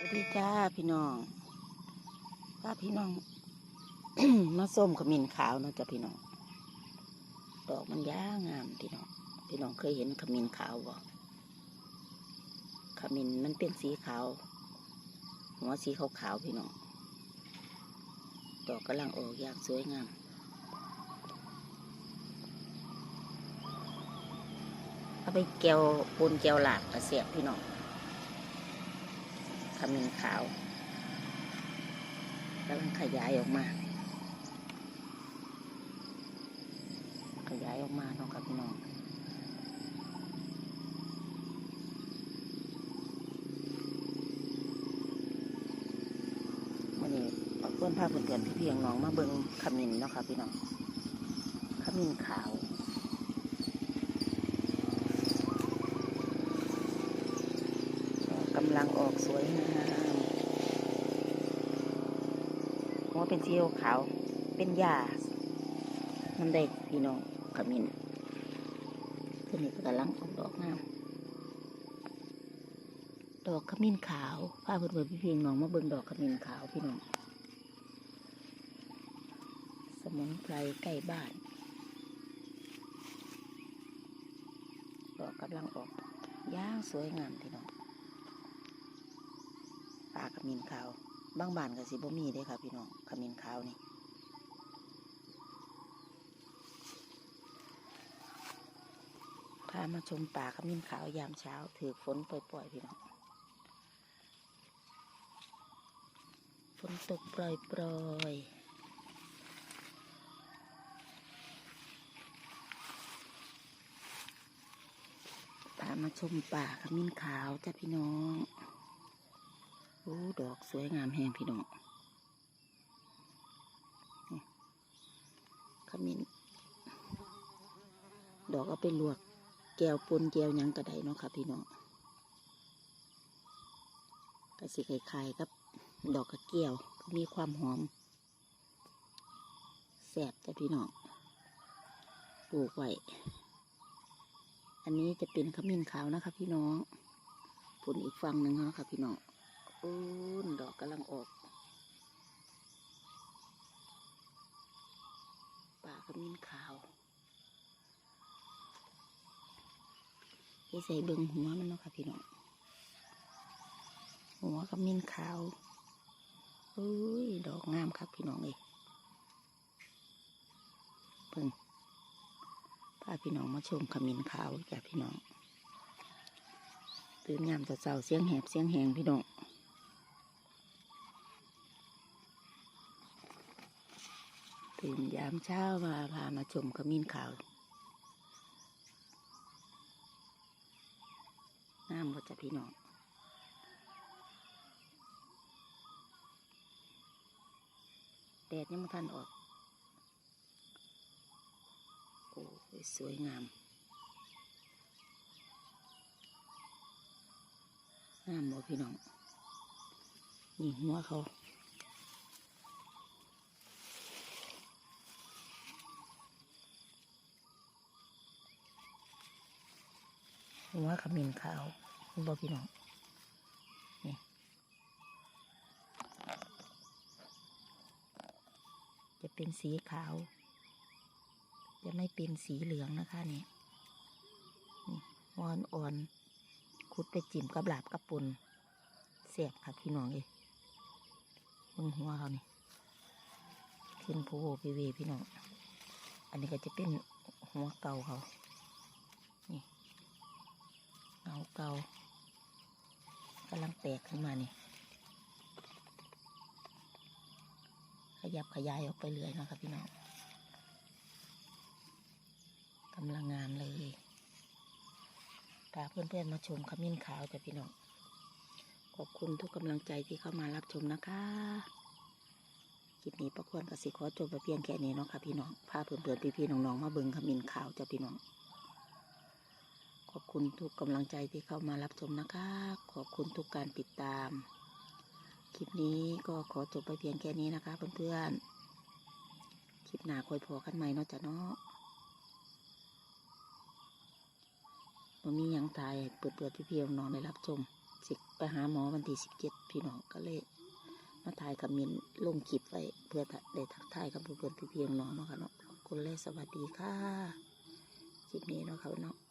วัสดีจ้าพี่น้องป้าพี่น้องมาส้มขมิ้นขาวเนาะจ้ะพี่น้อง ดอกมันย่างามพี่น้อง พี่น้องเคยเห็นขมิ้นขาวบ่ขมิ้นมันเป็นสีขาว หัวสีขาวขาวๆพี่น้อง ดอกกำลังออกอย่างสวยงามเอาไปแก้วปูนแก้วหลากกระเสียบพี่น้อง ขมิ้นขาวกำลังขยายออกมา ขยายออกมาเนาะครับพี่น้องวันนี้เอาเพื่อนพาเพื่อนพี่เพียงน้องมาเบิ่งขมิ้นเนาะครับพี่น้องขมิ้นขาว กำลังออกสวยงามหัวเป็นสีขาว เป็นหญ้าน้ำได้พี่น้องขมิ้นตัวนี้ก็กำลังออกดอกงาม ดอกขมิ้นขาวพาเพื่อนๆพี่เพียงน้องมาเบิ่งดอกขมิ้นขาวพี่น้อง สมุนไพรใกล้บ้าน ดอกกำลังออกย่างสวยงามพี่น้อง ปลาขมิ้นขาวบางบ้านก็สิบ่มีเด้ค่ะ พี่น้องขมิ้นขาวนี่พามาชมป่าขมิ้นขาวยามเช้า ถือฝนปล่อยๆพี่น้องฝนตกปล่อยๆพามาชมป่าขมิ้นขาวจ้ะพี่น้อง โอ้ ดอกสวยงามแหงพี่น้องขมิ้นดอกเอาไปลวก แก้วปนแก้วยังกระไดเนาะค่ะ พี่น้องกระสิคล้ายๆกับ ดอกกระเกียวมีความหอมแซ่บจ้ะพี่น้องปลูกไว้ อันนี้จะเป็นขมิ้นขาวนะคะ พี่น้องผลอีกฝั่งหนึ่งเนาะค่ะพี่น้องูนดอกกำลังออกป่าขมิ้นขาวที่ใส่เบิงหัวมันเนาะค่ะพี่น้องหัวขมิ้นขาวอุ้ยดอกงามครับพี่น้องเอยเพิ่งพาพี่น้องมาชมขมิ้นขาวจ้ะพี่น้องตื่นยามแต่เช้าเสียงแหบเสียงแหงพี่น้อง ตื่นยามเช้ามาพามาชมขมิ้นขาว น้ำก็จะพี่น้องแดดยังไม่ทันออก โอ้สวยงามงามบ่พี่น้องนี่หัวเขา หัวขมิ้นขาวบอกพี่น้องนี่จะเป็นสีขาว จะไม่เป็นสีเหลืองนะคะนี่นี่อ่อนอ่อนๆคุดไปจิ้มกับหลาบกับปุนเสียบค่ะพี่น้องเอ้ยมึงหัวเขานี่ขึ้นโพโวไปเวพี่น้อง อันนี้ก็จะเป็นหัวเก่าเขา นี่ เก่ากำลังแตกขึ้นมานี่ขยับขยายออกไปเรื่อยนะครับพี่น้องกำลังงามเลยพาเพื่อนๆมาชมขมิ้นขาวจ้ะพี่น้อง ขอบคุณทุกกำลังใจที่เข้ามารับชมนะคะคลิปนี้ประควรกสิขอจบไปเพียงแค่นี้เนาะค่ะพี่น้องพาเพื่อนๆพี่ๆน้องๆมาเบิ่งขมิ้นขาวจ้ะพี่น้อง คุณทุกกำลังใจที่เข้ามารับชมนะคะ ขอบคุณทุกการติดตาม คลิปนี้ก็ขอจบไปเพียงแค่นี้นะคะเพื่อนๆ คลิปหน้าคอยพอกันใหม่เนาะจ้ะเนาะมันมียังตายเปิดเปิดพี่เพียงนองได้รับชมสิไปหาหมอวันที่สิบเจ็ดพี่น้องก็เลยมาถ่ายคอมเมนลงคลิปไว้เพื่อได้ทักทายกับเพื่อนๆพี่ๆน้องๆเนาะค่ะเนาะขอบคุณเลยสวัสดีค่ะคลิปนี้เนาะค่ะเนาะ